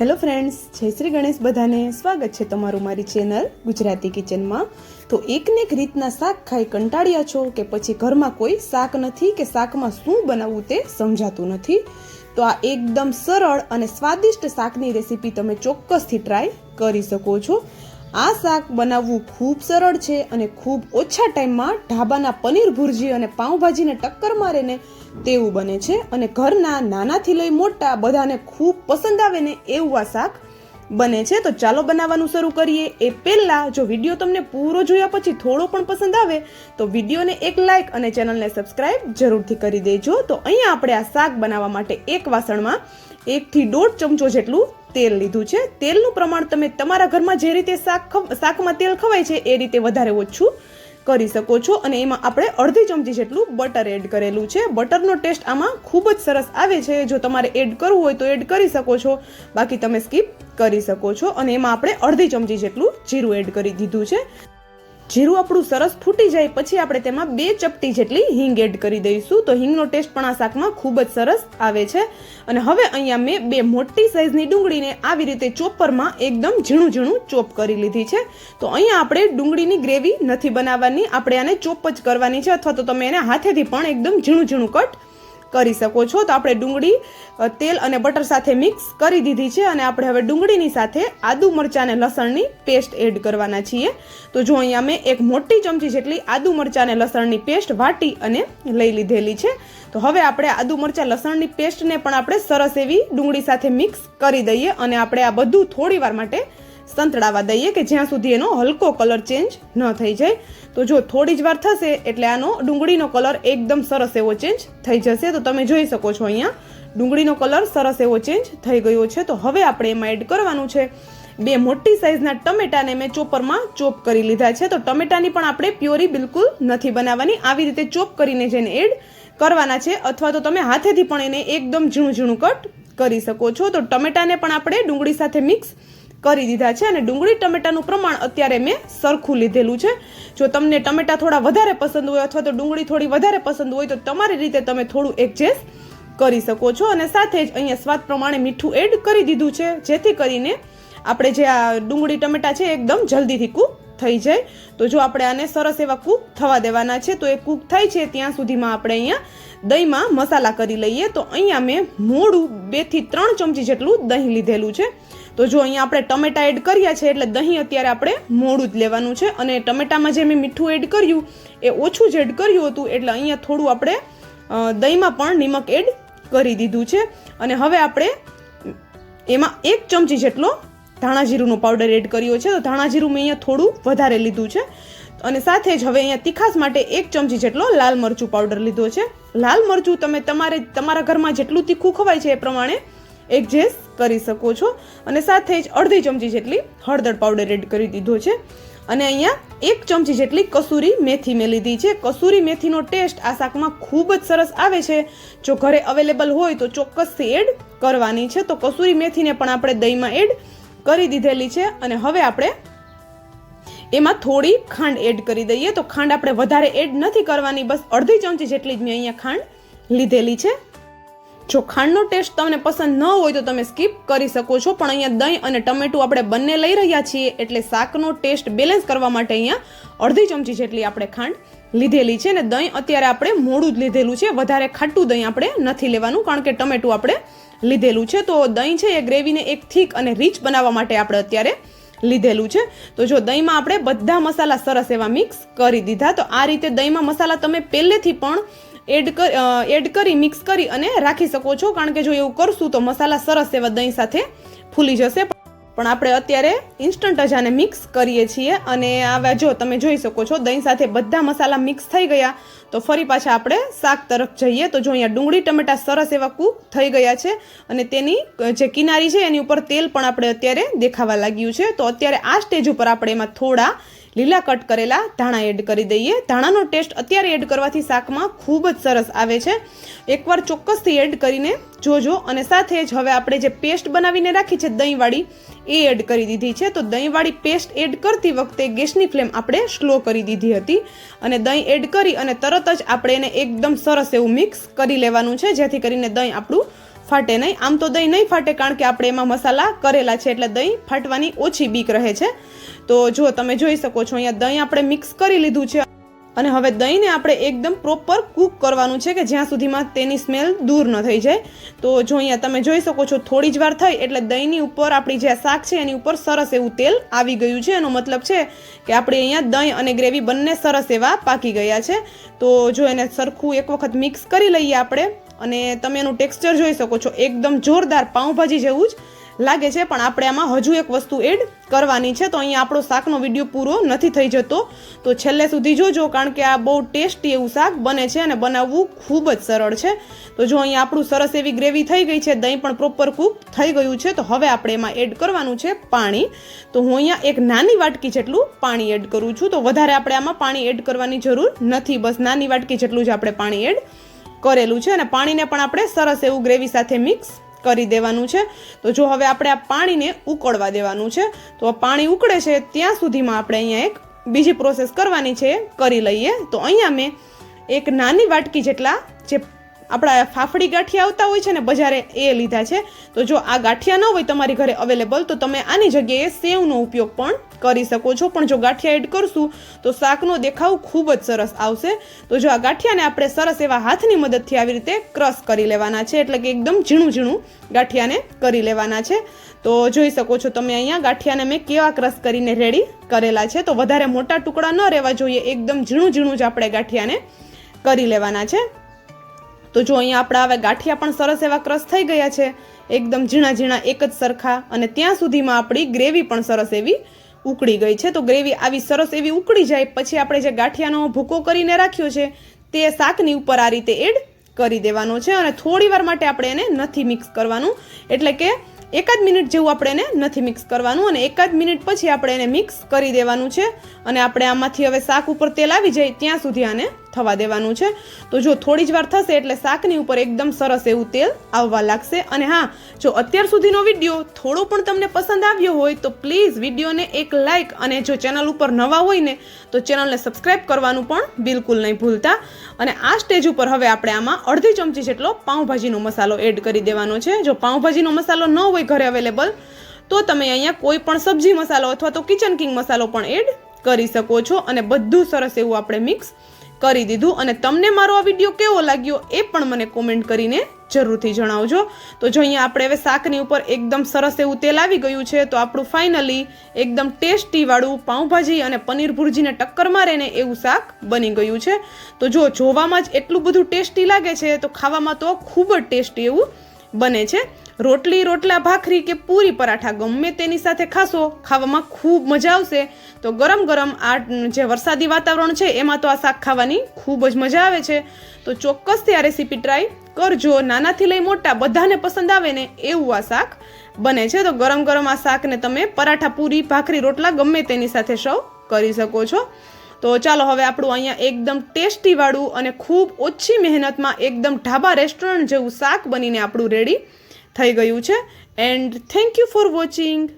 Hello friends, જય શ્રી ગણેશ બધાને. સ્વાગત છે તમારું મારી ચેનલ ગુજરાતી કિચનમાં. તો એકને એક રીતના શાક ખાઈ કંટાળ્યા છો કે પછી ઘરમાં કોઈ શાક નથી કે શાકમાં શું બનાવવું તે સમજાતું નથી? તો આ એકદમ સરળ અને સ્વાદિષ્ટ શાકની રેસીપી તમે ચોક્કસથી ટ્રાય કરી શકો છો. આ શાક બનાવવું ખૂબ સરળ છે અને ખૂબ ઓછા ટાઈમમાં ઢાબાના પનીર ભુરજી અને પાઉંભાજીને ટક્કર મારે ને તેવું બને છે અને ઘરના નાનાથી લઈ મોટા બધાને ખૂબ પસંદ આવે ને એવું આ શાક બને છે. તો ચાલો બનાવવાનું શરૂ કરીએ. એ પહેલાં જો વીડિયો તમને પૂરો જોયા પછી થોડો પણ પસંદ આવે તો વિડીયોને એક લાઇક અને ચેનલને સબસ્ક્રાઇબ જરૂરથી કરી દેજો. તો અહીંયા આપણે આ શાક બનાવવા માટે એક વાસણમાં એકથી દોઢ ચમચો જેટલું તેલ લીધું છે. તેલનું પ્રમાણ તમે તમારા ઘરમાં જે રીતે શાક શાકમાં તેલ ખવાય છે, એ રીતે વધારે ઓછું કરી શકો છો. અને એમાં આપણે અડધી ચમચી જેટલું બટર એડ કરેલું છે. બટરનો ટેસ્ટ આમાં ખૂબ જ સરસ આવે છે. જો તમારે એડ કરવું હોય તો એડ કરી શકો છો. બાકી તમે સ્કીપ કરી શકો છો. અને એમાં આપણે અડધી ચમચી જેટલું જીરું એડ કરી દીધું છે. જીરું આપણું સરસ ફૂટી જાય પછી આપણે તેમાં બે ચપટી જેટલી હિંગ એડ કરી દઈશું. તો હિંગનો ટેસ્ટ પણ આ શાકમાં ખૂબ જ સરસ આવે છે. અને હવે અહીંયા મેં બે મોટી સાઇઝની ડુંગળીને આવી રીતે ચોપરમાં એકદમ ઝીણું ઝીણું ચોપ કરી લીધી છે. તો અહીંયા આપણે ડુંગળીની ગ્રેવી નથી બનાવવાની. આપણે આને ચોપ જ કરવાની છે અથવા તો તમે એને હાથેથી પણ એકદમ ઝીણું ઝીણું કટ કરી શકો છો. તો આપણે ડુંગળી તેલ અને બટર સાથે મિક્સ કરી દીધી છે અને આપણે હવે ડુંગળીની સાથે આદુ મરચાં અને લસણની પેસ્ટ એડ કરવાના છીએ. તો જો અહીંયા મેં એક મોટી ચમચી જેટલી આદુ મરચાં અને લસણની પેસ્ટ વાટી અને લઈ લીધેલી છે. તો હવે આપણે આદુ મરચાં લસણની પેસ્ટને પણ આપણે સરસ એવી ડુંગળી સાથે મિક્સ કરી દઈએ અને આપણે આ બધું થોડી વાર માટે સંતળાવા દઈએ કે જ્યાં સુધી એનો હલકો કલર ચેન્જ ન થઈ જાય. તો જો થોડી જ વાર થશે એટલે આનો ડુંગળીનો કલર એકદમ સરસ એવો ચેન્જ થઈ જશે. તો તમે જોઈ શકો છો અહીંયા, ડુંગળીનો કલર સરસ એવો ચેન્જ થઈ ગયો છે. તો હવે આપણે એમાં એડ કરવાનું છે બે મોટી સાઇઝના ટમેટાને મેં ચોપરમાં ચોપ કરી લીધા છે. તો ટમેટાની પણ આપણે પ્યોરી બિલકુલ નથી બનાવવાની. આવી રીતે ચોપ કરીને જેને એડ કરવાના છે, અથવા તો તમે હાથેથી પણ એને એકદમ ઝીણું ઝીણું કટ કરી શકો છો. તો ટમેટાને પણ આપણે ડુંગળી સાથે મિક્સ કરી દીધા છે અને ડુંગળી ટમેટાનું પ્રમાણ અત્યારે મેં સરખું લીધેલું છે. જો તમને ટમેટા થોડા વધારે પસંદ હોય અથવા તો ડુંગળી થોડી વધારે પસંદ હોય તો તમારી રીતે તમે થોડું એડજસ્ટ કરી શકો છો અને સાથે જ અહીંયા સ્વાદ પ્રમાણે મીઠું એડ કરી દીધું છે, જેથી કરીને આપણે જે આ ડુંગળી ટમેટા છે એકદમ જલ્દીથી કૂક થઈ જાય. તો જો આપણે આને સરસ એવા કૂક થવા દેવાના છે, તો એ કૂક થાય છે, ત્યાં સુધીમાં આપણે અહીંયા દહીંમાં મસાલા કરી લઈએ. તો અહીંયા મેં મોડું બેથી ત્રણ ચમચી જેટલું દહીં લીધેલું છે. તો જો અહીંયા આપણે ટમેટા એડ કર્યા છે, એટલે દહીં અત્યારે આપણે મોડું જ લેવાનું છે. અને ટમેટામાં જે મેં મીઠું એડ કર્યું, એ ઓછું જ એડ કર્યું હતું, એટલે અહીંયા થોડું આપણે દહીંમાં પણ નિમક એડ કરી દીધું છે. અને હવે આપણે એમાં એક ચમચી જેટલો ધાણા જીરુંનો પાવડર એડ કર્યો છે. તો ધાણા જીરું મેં અહીંયા થોડું વધારે લીધું છે. અને સાથે જ હવે અહીંયા તીખાસ માટે એક ચમચી જેટલો લાલ મરચું પાવડર લીધો છે. લાલ મરચું તમે તમારે, તમારા ઘરમાં જેટલું તીખું ખવાય છે એ પ્રમાણે એડજસ્ટ કરી શકો છો. અને સાથે જ અડધી ચમચી જેટલી હળદર પાવડર એડ કરી દીધો છે. અને અહીંયા એક ચમચી જેટલી કસૂરી મેથી મેં લીધી છે. કસૂરી મેથીનો ટેસ્ટ આ શાકમાં ખૂબ જ સરસ આવે છે. જો ઘરે અવેલેબલ હોય તો ચોક્કસથી એડ કરવાની છે. તો કસૂરી મેથીને પણ આપણે દહીંમાં એડ કરી દીધેલી છે. અને હવે આપણે એમાં થોડી ખાંડ એડ કરી દઈએ. તો ખાંડ આપણે વધારે એડ નથી કરવાની. બસ અડધી ચમચી જેટલી જ મેં અહીંયા ખાંડ લીધેલી છે. જો ખાંડનો ટેસ્ટ તમને પસંદ ન હોય તો તમે સ્કીપ કરી શકો છો. પણ અહીંયા દહીં અને ટમેટું આપણે બંને લઈ રહ્યા છીએ એટલે શાકનો ટેસ્ટ બેલેન્સ કરવા માટે અહીંયા અડધી ચમચી જેટલી આપણે ખાંડ લીધેલી છે. અને દહીં અત્યારે આપણે મોડું જ લીધેલું છે. વધારે ખાટું દહીં આપણે નથી લેવાનું, કારણ કે ટમેટું આપણે લીધેલું છે. તો દહીં છે એ ગ્રેવીને એક થીક અને રીચ બનાવવા માટે આપણે અત્યારે લીધેલું છે. તો જો દહીંમાં આપણે બધા મસાલા સરસ એવા મિક્સ કરી દીધા. તો આ રીતે દહીંમાં મસાલા તમે પહેલેથી પણ એડ એડ કરી, મિક્સ કરી અને રાખી શકો છો. કારણ કે જો એવું કરશું તો મસાલા સરસ એવા દહીં સાથે ફૂલી જશે. પણ આપણે અત્યારે ઇન્સ્ટન્ટ આને મિક્સ કરીએ છીએ અને આવા જો તમે જોઈ શકો છો, દહીં સાથે બધા મસાલા મિક્સ થઈ ગયા. તો ફરી પાછા આપણે શાક તરફ જઈએ. તો જો અહીંયા ડુંગળી, ટમેટા સરસ એવા કૂક થઈ ગયા છે અને તેની જે કિનારી છે એની ઉપર તેલ પણ આપણે અત્યારે દેખાવા લાગ્યું છે. તો અત્યારે આ સ્ટેજ ઉપર આપણે એમાં થોડા લીલા કટ કરેલા ધાણા એડ કરી દઈએ. ધાણાનો ટેસ્ટ અત્યારે એડ કરવાથી શાકમાં ખૂબ જ સરસ આવે છે. એકવાર ચોક્કસથી એડ કરીને જોજો અને સાથે જ હવે આપણે જે પેસ્ટ બનાવીને રાખી છે દહીંવાળી, એ એડ કરી દીધી છે. તો દહીંવાળી પેસ્ટ એડ કરતી વખતે ગેસની ફ્લેમ આપણે સ્લો કરી દીધી હતી અને દહીં એડ કરી અને તરત જ આપણે એને એકદમ સરસ એવું મિક્સ કરી લેવાનું છે, જેથી કરીને દહીં આપણું ફાટે નહીં. આમ તો દહીં નહીં ફાટે, કારણ કે આપણે એમાં મસાલા કરેલા છે એટલે દહીં ફાટવાની ઓછી બીક રહે છે. તો જો તમે જોઈ શકો છો, અહીંયા દહીં આપણે મિક્સ કરી લીધું છે. અને હવે દહીંને આપણે એકદમ પ્રોપર કૂક કરવાનું છે કે જ્યાં સુધીમાં તેની સ્મેલ દૂર ન થઈ જાય. તો જો અહીંયા તમે જોઈ શકો છો, થોડી જ વાર થઈ એટલે દહીંની ઉપર આપણી જે શાક છે એની ઉપર સરસ એવું તેલ આવી ગયું છે. એનો મતલબ છે કે આપણે અહીંયા દહીં અને ગ્રેવી બંને સરસ એવા પાકી ગયા છે. તો જો એને સરખું એક વખત મિક્સ કરી લઈએ આપણે અને તમે એનું ટેક્સચર જોઈ શકો છો, એકદમ જોરદાર પાઉંભાજી જેવું જ લાગે છે, પણ આપણે આમાં હજુ એક વસ્તુ એડ કરવાની છે, તો અહીંયા આપણો શાકનો વીડિયો પૂરો નથી થઈ જતો. તો છેલ્લે સુધી જોજો, કારણ કે આ બહુ ટેસ્ટી એવું શાક બને છે અને બનાવવું ખૂબ જ સરળ છે. તો જો અહીંયા આપણું સરસ એવી ગ્રેવી થઈ ગઈ છે, દહીં પણ પ્રોપર કૂક થઈ ગયું છે, તો હવે આપણે એમાં એડ કરવાનું છે પાણી. તો હું અહીંયા એક નાની વાટકી જેટલું પાણી એડ કરું છું, તો વધારે આપણે આમાં પાણી એડ કરવાની જરૂર નથી. બસ નાની વાટકી જેટલું જ આપણે પાણી એડ કરેલું છે અને પાણીને પણ આપણે સરસ એવું ગ્રેવી સાથે મિક્સ કરી દેવાનું છે. તો જો હવે આપણે આ પાણીને ઉકળવા દેવાનું છે, તો આ પાણી ઉકળે છે ત્યાં સુધીમાં આપણે અહીંયા એક બીજી પ્રોસેસ કરવાની છે, કરી લઈએ. તો અહીંયા મેં એક નાની વાટકી જેટલા જે આપણા ફાફડી ગાંઠિયા આવતા હોય છે ને, બજારે એ લીધા છે. તો જો આ ગાંઠિયા ન હોય તમારી ઘરે અવેલેબલ તો તમે આની જગ્યાએ સેવનો ઉપયોગ પણ કરી શકો છો. પણ જો ગાંઠિયા એડ કરશું, તો શાકનો દેખાવ ખૂબ જ સરસ આવશે. તો જો આ ગાંઠિયાને આપણે સરસ એવા હાથની મદદથી આવી રીતે ક્રશ કરી લેવાના છે, એટલે કે એકદમ ઝીણું ઝીણું ગાંઠિયાને કરી લેવાના છે. તો જોઈ શકો છો તમે અહીંયા ગાંઠિયાને મેં કેવા ક્રશ કરીને રેડી કરેલા છે. તો વધારે મોટા ટુકડા ન રહેવા જોઈએ, એકદમ ઝીણું ઝીણું જ આપણે ગાંઠિયાને કરી લેવાના છે. તો જો અહીંયા આપણા હવે ગાંઠિયા પણ સરસ એવા ક્રશ થઈ ગયા છે, એકદમ ઝીણા ઝીણા, એક જ સરખા, અને ત્યાં સુધીમાં આપણી ગ્રેવી પણ સરસ એવી ઉકળી ગઈ છે. તો ગ્રેવી આવી સરસ એવી ઉકળી જાય, પછી આપણે જે ગાંઠિયાનો ભૂકો કરીને રાખ્યો છે, તે શાકની ઉપર આ રીતે એડ કરી દેવાનો છે, અને થોડી વાર માટે આપણે એને નથી મિક્સ કરવાનું. એટલે કે એકાદ મિનિટ જેવું આપણે એને નથી મિક્સ કરવાનું, અને એકાદ મિનિટ પછી આપણે એને મિક્સ કરી દેવાનું છે, અને આપણે આમાંથી હવે શાક ઉપર તેલ આવી જાય, ત્યાં સુધી આને થવા દેવાનું છે. તો જો થોડી જ વાર થશે એટલે શાકની ઉપર એકદમ સરસ એવું તેલ આવવા લાગશે. અને હા, જો અત્યાર સુધીનો વીડિયો થોડો પણ તમને પસંદ આવ્યો હોય તો પ્લીઝ વિડીયોને એક લાઇક અને જો ચેનલ ઉપર નવા હોય ને, તો ચેનલને સબસ્ક્રાઇબ કરવાનું પણ બિલકુલ નહીં ભૂલતા. અને આ સ્ટેજ ઉપર હવે આપણે આમાં અડધી ચમચી જેટલો પાઉંભાજીનો મસાલો એડ કરી દેવાનો છે. જો પાઉંભાજીનો મસાલો ન હોય ઘરે અવેલેબલ, તો તમે અહીંયા કોઈ પણ સબ્જી મસાલો અથવા તો કિચન કિંગ મસાલો પણ એડ કરી શકો છો. અને બધું સરસ એવું આપણે મિક્સ કરી દીધું અને તમને મારો આ વીડિયો કેવો લાગ્યો એ પણ મને કોમેન્ટ કરીને જરૂરથી જણાવજો. તો જો અહીંયા આપણે હવે શાકની ઉપર એકદમ સરસ એવું તેલ આવી ગયું છે, તો આપણું ફાઇનલી એકદમ ટેસ્ટીવાળું પાઉંભાજી અને પનીર ભુરજીને ટક્કર મારે ને એવું શાક બની ગયું છે. તો જો જોવામાં જ એટલું બધું ટેસ્ટી લાગે છે, તો ખાવામાં તો ખૂબ જ ટેસ્ટી એવું બને છે. રોટલી, રોટલા, ભાખરી કે પૂરી પરાઠા ગમે તેની સાથે ખાશો, ખાવામાં ખૂબ મજા આવશે. તો ગરમ ગરમ આ જે વરસાદી વાતાવરણ છે, એમાં તો આ શાક ખાવાની ખૂબ જ મજા આવે છે. તો ચોક્કસથી આ રેસીપી ટ્રાય કરજો. નાનાથી લઈ મોટા બધાને પસંદ આવે ને એવું આ શાક બને છે. તો ગરમ ગરમ આ શાકને તમે પરાઠા, પૂરી, ભાખરી, રોટલા ગમે તેની સાથે સર્વ કરી શકો છો. તો ચાલો હવે આપણું અહીંયા એકદમ ટેસ્ટીવાળું અને ખૂબ ઓછી મહેનતમાં એકદમ ઢાબા રેસ્ટોરન્ટ જેવું શાક બનીને આપણું રેડી થઈ ગયું છે. And thank you for watching